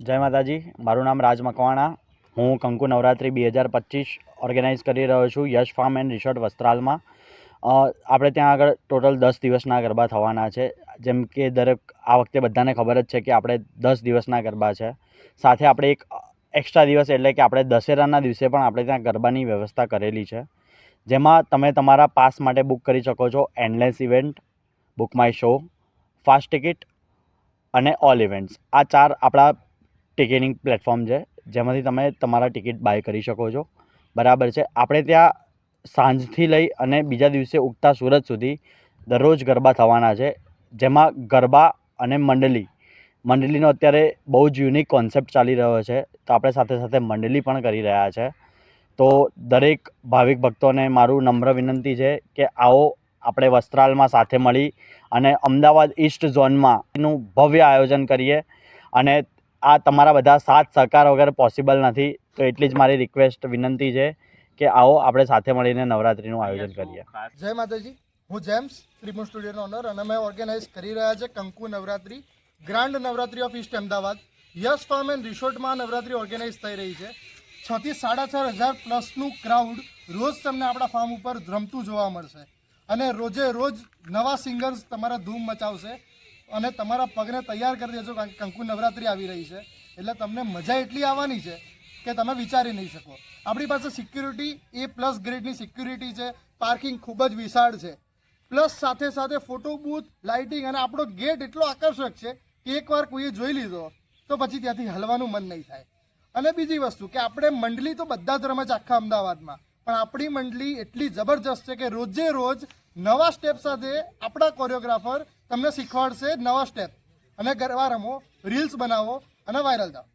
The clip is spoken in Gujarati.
જય માતાજી, મારું નામ રાજ મકવાણા. હું કંકુ નવરાત્રિ બે હજાર પચીસ ઓર્ગેનાઇઝ કરી રહ્યો છું યશ ફાર્મ એન્ડ રિસોર્ટ વસ્ત્રાલમાં. આપણે ત્યાં આગળ ટોટલ દસ દિવસના ગરબા થવાના છે. જેમ કે દરેક, આ વખતે બધાને ખબર જ છે કે આપણે દસ દિવસના ગરબા છે. સાથે આપણે એક એક્સ્ટ્રા દિવસ એટલે કે આપણે દશેરાના દિવસે પણ આપણે ત્યાં ગરબાની વ્યવસ્થા કરેલી છે. જેમાં તમે તમારા પાસ માટે બુક કરી શકો છો endless event book my show fast ticket અને ઓલ ઇવેન્ટ્સ આ ચાર આપણા ટિકિટિંગ પ્લેટફોર્મ છે, જેમાંથી તમે તમારા ટિકિટ બાય કરી શકો છો. બરાબર છે. આપણે ત્યાં સાંજથી લઈ અને બીજા દિવસે ઉગતા સુરત સુધી દરરોજ ગરબા થવાના છે. જેમાં ગરબા અને મંડળી મંડળીનો અત્યારે બહુ જ યુનિક કોન્સેપ્ટ ચાલી રહ્યો છે. તો આપણે સાથે સાથે મંડળી પણ કરી રહ્યા છે. તો દરેક ભાવિક ભક્તોને મારું નમ્ર વિનંતી છે કે આવો આપણે વસ્ત્રાલમાં સાથે મળી અને અમદાવાદ ઈસ્ટ ઝોનમાં એનું ભવ્ય આયોજન કરીએ અને આ તમારા બધા સાથ સહકાર વગર પોસિબલ નથી. તો એટલી જ મારી રિક્વેસ્ટ વિનંતી છે કે આવો આપણે સાથે મળીને નવરાત્રિનું આયોજન કરીએ. જય માતાજી. હું જેમ્સ ત્રિપુણ સ્ટુડિયોનો ઓનર અને અમે ઓર્ગેનાઇઝ કરી રહ્યા છે Kanku Navratri grand Navratri of east Ahmedabad. Yes farm and રિસોર્ટમાં Navratri organise થઈ રહી છે. છ થી સાડા ચાર હજાર પ્લસનું ક્રાઉડ રોજ તમને આપણા ફાર્મ ઉપર રમતું જોવા મળશે. અને રોજે રોજ નવા સિંગર્સ તમારા ધૂમ મચાવશે. અને તમારા પગને તૈયાર કરી દેજો, કારણ કે કંકુ નવરાત્રી આવી રહી છે. એટલે તમને મજા એટલી આવવાની છે કે તમે વિચારી નહીં શકો. આપણી પાસે સિક્યુરિટી એ પ્લસ ગ્રેડની સિક્યુરિટી છે પાર્કિંગ ખૂબ જ વિશાળ છે. પ્લસ સાથે સાથે ફોટો બૂથ લાઇટિંગ અને આપણો ગેટ એટલો આકર્ષક છે કે એકવાર કોઈએ જોઈ લીધો, તો પછી ત્યાંથી હલવાનું મન નહીં થાય. અને બીજી વસ્તુ કે આપણે મંડળી તો બધા જ રમે છે આખા અમદાવાદમાં, પણ આપણી મંડળી એટલી જબરજસ્ત છે કે રોજે રોજ નવા સ્ટેપ સાથે આપણા કોરિયોગ્રાફર તમને શીખવાડશે નવા સ્ટેપ અને ગરબા રમો રીલ્સ બનાવો અને વાયરલ થાઓ.